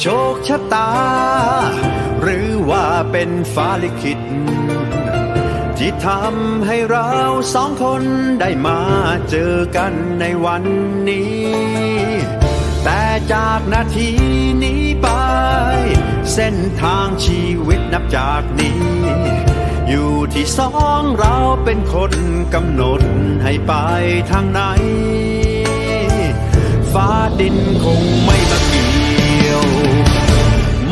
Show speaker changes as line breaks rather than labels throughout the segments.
โชคชะตา หรือว่าเป็นฟ้าลิขิต ที่ทำให้เราสองคนได้มาเจอกันในวันนี้ แต่จากนาทีนี้ไป เส้นทางชีวิตนับจากนี้ อยู่ที่สองเราเป็นคนกำหนดให้ไปทางไหน ฟ้าดินคงไม่มา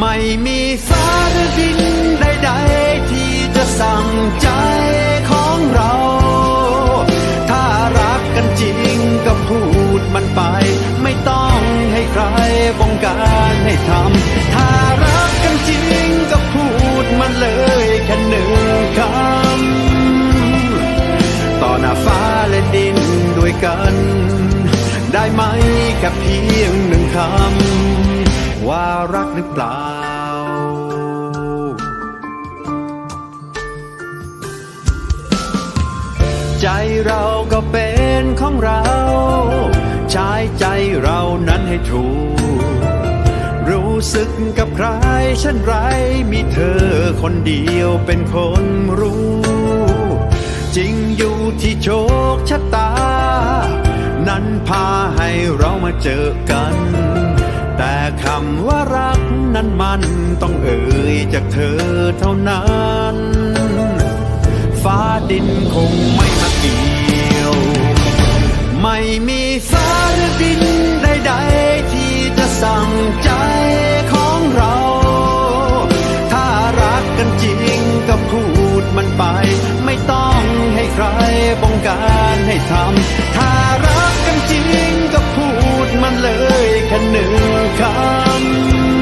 ไม่มีฟ้าหรือดินใดๆที่จะสั่งใจของเรา ถ้ารักกันจริงก็พูดมันไป ไม่ต้องให้ใครบงการให้ทำถ้ารักกันจริงก็พูดมันเลยแค่หนึ่งคำต่อหน้าฟ้าและดินด้วยกัน ได้ไหมแค่เพียงหนึ่งคำว่ารักหรือเปล่า ใจเราก็เป็นของเรา ใช้ใจเรานั้นให้ถูก รู้สึกกับใครเช่นไร มีเธอคนเดียวเป็นคนรู้ จริงอยู่ที่โชคชะตา นั้นพาให้เรามาเจอกัน แต่คำว่ารักนั้นมันต้องเอ่ยจากเธอเท่านั้น ฟ้าดินคงไม่มาเกี่ยว ไม่มีฟ้าหรือดินใดๆที่จะสั่งใจของเรา ถ้ารักกันจริงก็พูดมันไป ไม่ต้องให้ใครบงการให้ทำถ้ารักกันจริงก็พูดมันเลยแค่หนึ่งค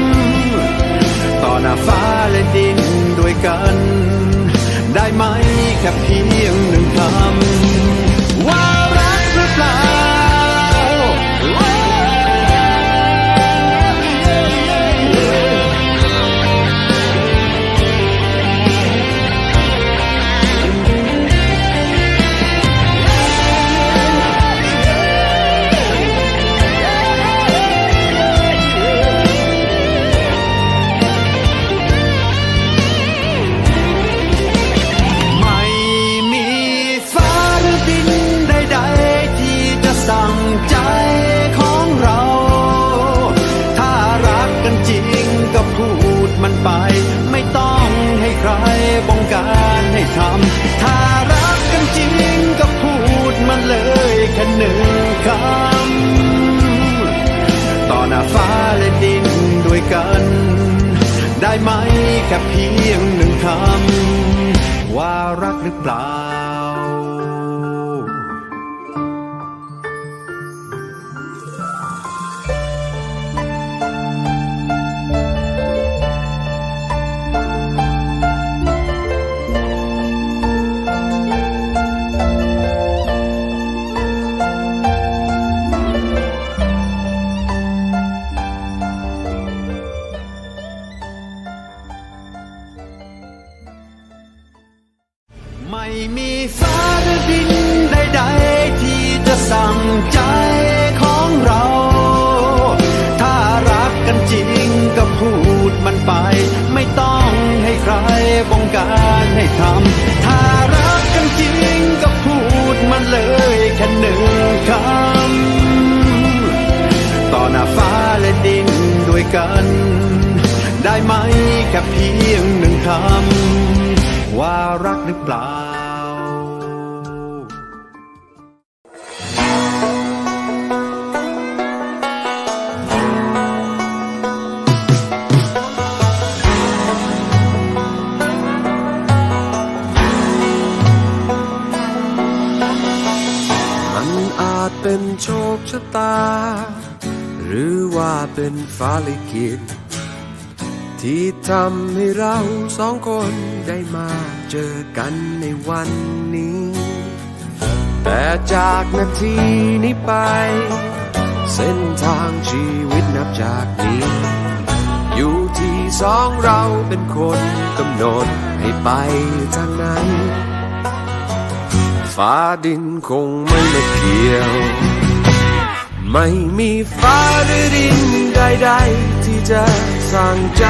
ำต่อหน้าฟ้าและดินด้วยกัน ได้ไหมแค่เพียงหนึ่งคำ ไป ไม่ต้องให้ใครบงการให้ทำถ้ารักกันจริงก็พูดมันเลยแค่หนึ่งคำต่อหน้าฟ้าและดินด้วยกัน ได้ไหมแค่เพียงหนึ่งคำว่ารักหรือเปล่า ถ้ารักกันจริงก็พูดมันเลยแค่หนึ่งคำ ต่อหน้าฟ้าและดินด้วยกัน ได้ไหมแค่เพียงหนึ่งคำ ว่ารักหรือเปล่า
เป็นฟ้าลิขิตที่ทำให้เราสองคนได้มาเจอกันในวันนี้ แต่จากนาทีนี้ไป เส้นทางชีวิตนับจากนี้ อยู่ที่สองเราเป็นคนกำหนดให้ไปทางไหนฟ้าดินคงไม่มาเกี่ยว ไม่มีฟ้าหรือดินใดๆ ที่จะสั่งใจ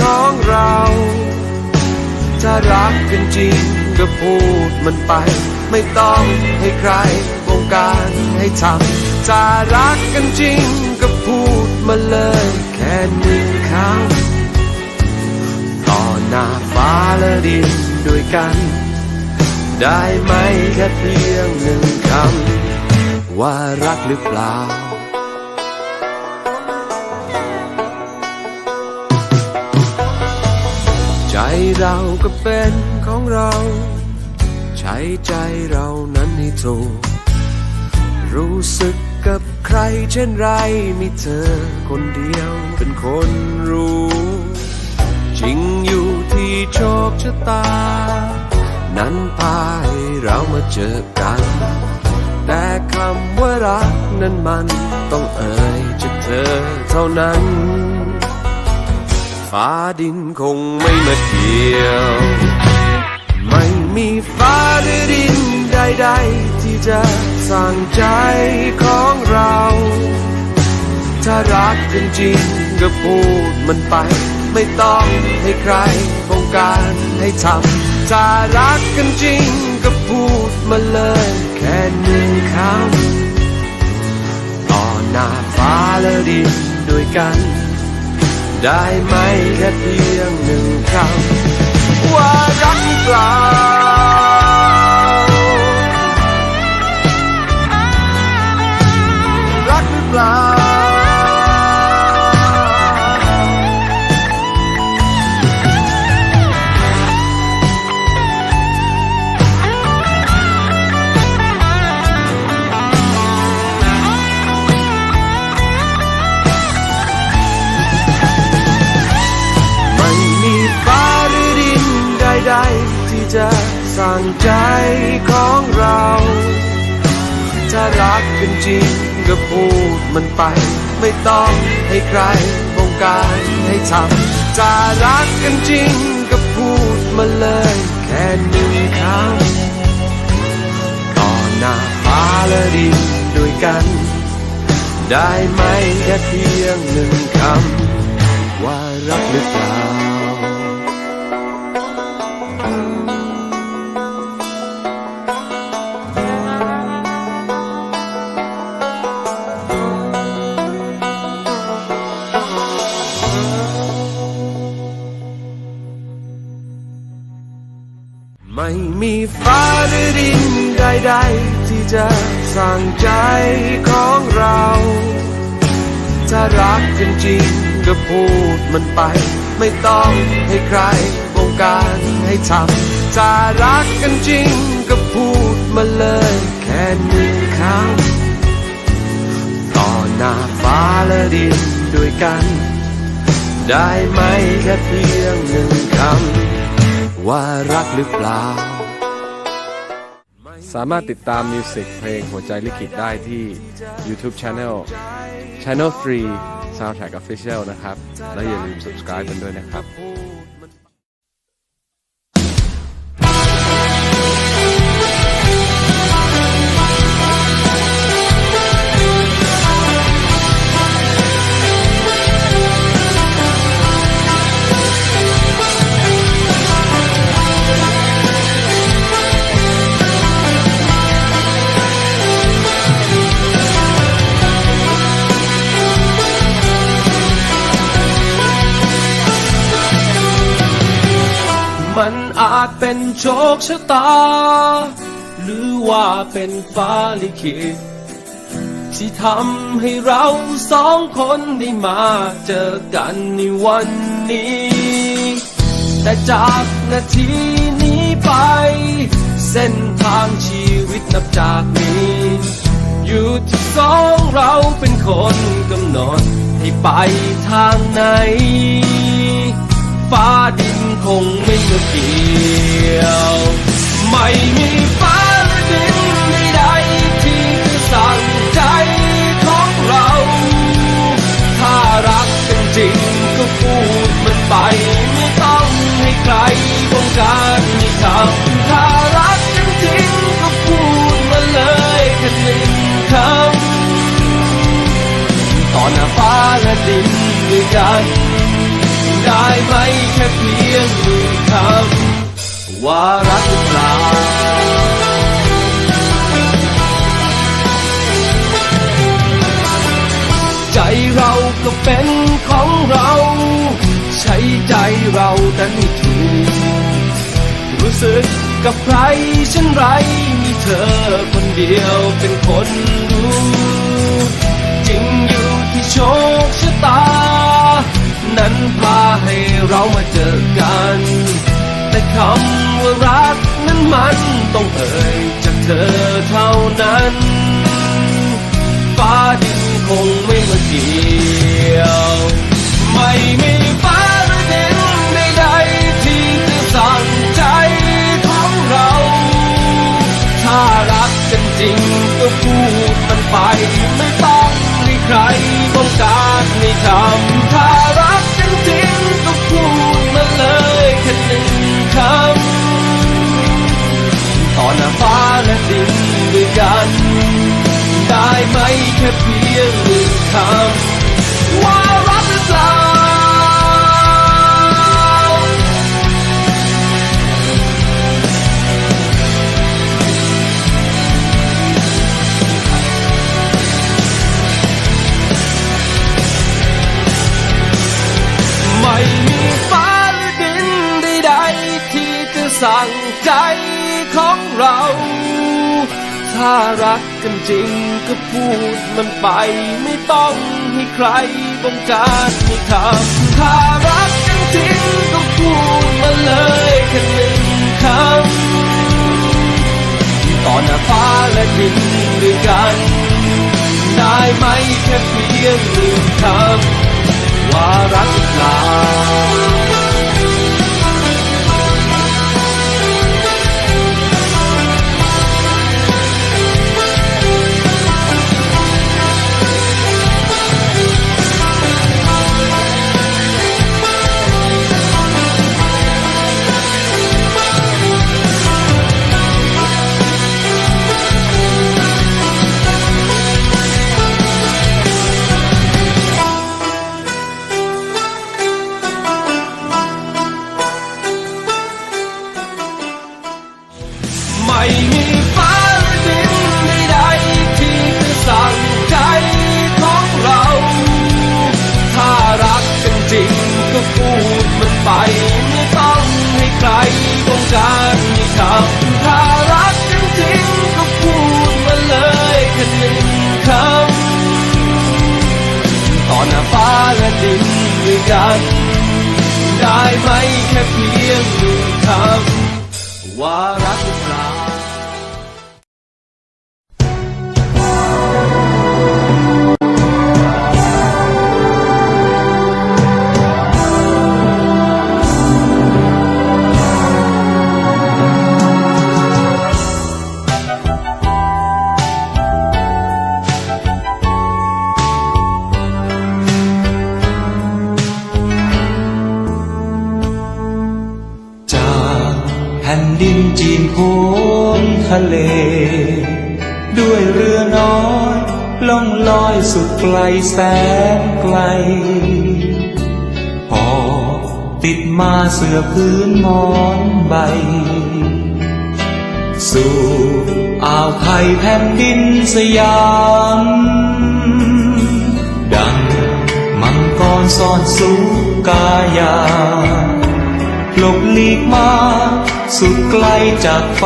ของเรา ถ้ารักกันจริงก็พูดมันไป ไม่ต้องให้ใครบงการให้ทำถ้ารักกันจริงก็พูดมาเลยแค่หนึ่งคำต่อหน้าฟ้าและดินด้วยกัน ได้ไหมแค่เพียงหนึ่งคำ ว่ารักหรือเปล่า ใจเราก็เป็นของเรา ใช้ใจเรานั้นให้ถูกรู้สึกกับใครเช่นไรมีเธอคนเดียวเป็นคนรู้ จริงอยู่ที่โชคชะตา นั้นพาให้เรามาเจอกัน แต่คำว่ารักนั้นมันต้องเอ่ยจากเธอเท่านั้น ฟ้าดินคงไม่มาเกี่ยว ไม่มีฟ้าหรือดินใดๆ ที่จะสั่งใจของเรา ถ้ารักกันจริงก็พูดมันไป ไม่ต้องให้ใครบงการให้ทำถ้ารักกันจริงก็พูด มาเลย แค่หนึ่งคำต่อหน้าฟ้าและดินด้วยกัน ได้ไหมแค่เพียงหนึ่งคำว่ารักหรือเปล่า สั่งใจของเรา ถ้ารักกันจริงก็พูดมันไป ไม่ต้องให้ใครบงการให้ทำถ้ารักกันจริงก็พูดมาเลย แค่หนึ่งคำต่อนหน้าฟ้าและดินด้วยกัน ได้ไหมแค่เพียงหนึ่งคำว่ารักหรือเปล่า จะสั่งใจของเรา ถ้ารักกันจริงก็พูดมันไป ไม่ต้องให้ใครบงการให้ทำถ้ารักกันจริงก็พูดมาเลยแค่หนึ่งคำต่อหน้าฟ้าและดินด้วยกัน ได้ไหมแค่เพียงหนึ่งคำว่ารักหรือเปล่า
สามารถติดตามมิวสิกเพลงหัวใจลิขิตได้ที่ YouTube Channel Channel 3 Soundtrack Official นะครับ และอย่าลืม subscribe กันด้วยนะครับา
จเป็นโชคชะตา หรือว่าเป็นฟ้าลิขิตที่ทำให้เราสองคนได้มาเจอกันในวันนี้ แต่จากนาทีนี้ไป เส้นทางชีวิตนับจากนี้ อยู่ที่สองเราเป็นคนกำหนดให้ไปทางไหน ฟ้าดินคง เกี่ยว ไม่มีฟ้าและดินใดๆที่จะสั่งใจของเรา ถ้ารักกันจริงก็พูดมันไป ไม่ต้องให้ใครบงการให้ทำถ้ารักกันจริงก็พูดมาเลยแค่หนึ่งคำต่อหน้าฟ้าและดินด้วยกันได้ไหมแค่เพียงหนึ่ง ว่ารักหรือเปล่าใจเราก็เป็นของเรา ใช้ใจเราแต่ไม่ถูก รู้สึกกับใครเช่นไร มีเธอคนเดียวเป็นคนรู้จริงอยู่ที่โชคชะตา นั้นพาให้เรามาเจอกัน แต่คำ ว่ารักนั้นมันต้องเอ่ยจากเธอเท่านั้นฟ้าดินคงไม่มาเกี่ยว ไม่มีฟ้าหรือดินใดๆที่จะสั่งใจของเรา ถ้ารักกันจริงก็พูดมันไป ไม่ต้องให้ใครต้องการให้ทำ แค่เพียงหนึ่งคำว่ารักหรือเปล่าไม่มีฟ้าหรือดินใดๆที่จะสั่งใจของเรา ถ้ารักกันจริงก็พูดมันไป ไม่ต้องให้ใครบงการให้ทำถ้ารักกันจริงก็พูดมาเลยแค่หนึ่งคำต่อหน้าฟ้าและดินด้วยกัน ได้ไหมแค่เพียงหนึ่งคำว่ารักหรือเปล่า ได้ไหมแค่
สุดไกลแสนไกลพอติดมาเสื้อพื้นมอนใบ สู่อ่าวไทยแผ่นดินสยาม ดังมังกรซ่อนสูกายาหลบหลีกมา สุดไกลจากไฟ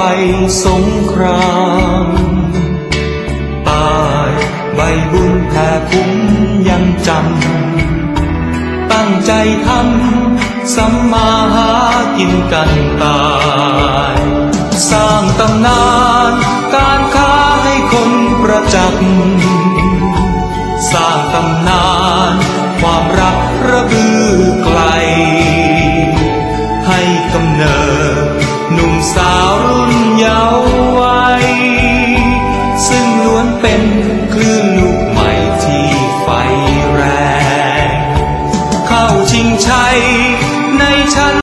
สงคราม ใบบุญแผ่คุ้มยังจำ ตั้งใจทำสัมมาหากินกันตาย สร้างตำนานการค้าให้คนประจักษ์